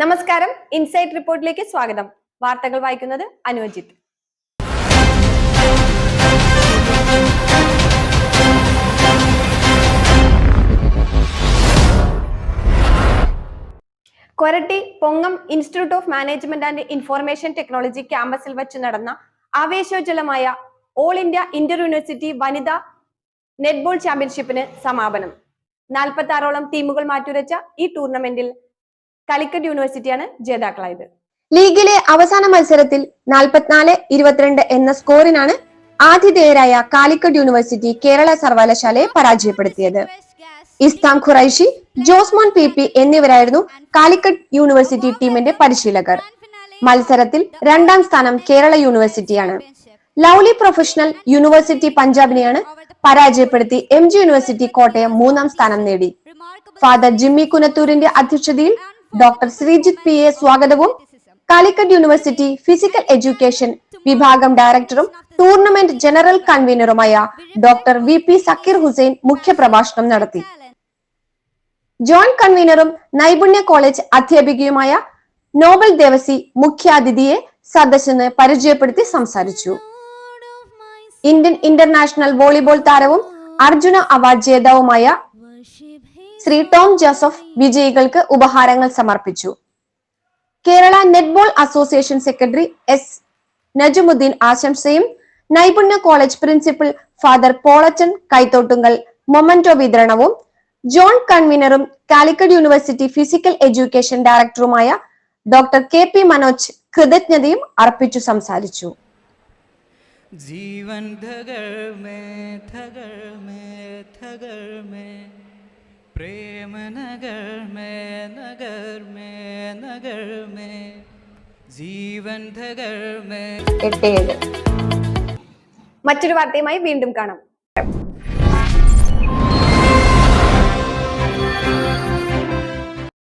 നമസ്കാരം. ഇൻസൈറ്റ് റിപ്പോർട്ടിലേക്ക് സ്വാഗതം. വാർത്തകൾ വായിക്കുന്നത് Anujith Koratty Pongam institute of management and information technology ക്യാമ്പസിൽ വെച്ച് നടന്ന ആവേശോജ്വലമായ ഓൾ ഇന്ത്യ ഇന്റർ യൂണിവേഴ്സിറ്റി വനിതാ നെറ്റ്ബോൾ ചാമ്പ്യൻഷിപ്പിന് സമാപനം. നാൽപ്പത്തി ആറോളം ടീമുകൾ മാറ്റുരച്ച ഈ ടൂർണമെന്റിൽ കാലിക്കറ്റ് യൂണിവേഴ്സിറ്റിയാണ് ജേതാക്കളായത്. ലീഗിലെ അവസാന മത്സരത്തിൽ നാൽപ്പത്തിനാല് ഇരുപത്തിരണ്ട് എന്ന സ്കോറിനാണ് ആതിഥേയരായ കാലിക്കറ്റ് യൂണിവേഴ്സിറ്റി കേരള സർവകലാശാലയെ പരാജയപ്പെടുത്തിയത്. ഇസ്താം ഖുറൈഷി ജോസ്മോൻ പി പി എന്നിവരായിരുന്നു കാലിക്കറ്റ് യൂണിവേഴ്സിറ്റി ടീമിന്റെ പരിശീലകർ. മത്സരത്തിൽ രണ്ടാം സ്ഥാനം കേരള യൂണിവേഴ്സിറ്റിയാണ് ലൗലി പ്രൊഫഷണൽ യൂണിവേഴ്സിറ്റി പഞ്ചാബിനെയാണ് പരാജയപ്പെടുത്തി എം ജി യൂണിവേഴ്സിറ്റി കോട്ടയം മൂന്നാം സ്ഥാനം നേടി. ഫാദർ ജിമ്മി കുനത്തൂരിന്റെ അധ്യക്ഷതയിൽ ഡോക്ടർ ശ്രീജിത് പി എ സ്വാഗതവും കാലിക്കറ്റ് യൂണിവേഴ്സിറ്റി ഫിസിക്കൽ എഡ്യൂക്കേഷൻ വിഭാഗം ഡയറക്ടറും tournament general കൺവീനറുമായ doctor V P Zakir Hussain മുഖ്യപ്രഭാഷണം നടത്തി. ജോയിന്റ് കൺവീനറും നൈപുണ്യ കോളേജ് അധ്യാപികയുമായ നോബൽ ദേവസി മുഖ്യാതിഥിയെ സദസ്സിന് പരിചയപ്പെടുത്തി സംസാരിച്ചു. ഇന്ത്യൻ ഇന്റർനാഷണൽ വോളിബോൾ താരവും അർജുന അവാർഡ് ജേതാവുമായ ശ്രീ ടോം ജോസഫ് വിജയികൾക്ക് ഉപഹാരങ്ങൾ സമർപ്പിച്ചു. Kerala netball association secretary S Najumudheen ആശംസയും Naipunya college principal father Polachan Kaithottunkal memento വിതരണവും ജോൺ കൺവീനറും കാലിക്കറ്റ് യൂണിവേഴ്സിറ്റി ഫിസിക്കൽ എഡ്യൂക്കേഷൻ ഡയറക്ടറുമായ ഡോക്ടർ കെ പി മനോജ് കൃതജ്ഞതയും അർപ്പിച്ചു സംസാരിച്ചു. ജീവൻ ധകൾ മേ ധകൾ മേ ധകൾ മേ प्रेम नगर में नगर में नगर में जीवन धगर में എട്ട് ഏഴ് മറ്റൊരു വാർത്തയുമായി വീണ്ടും കാണാം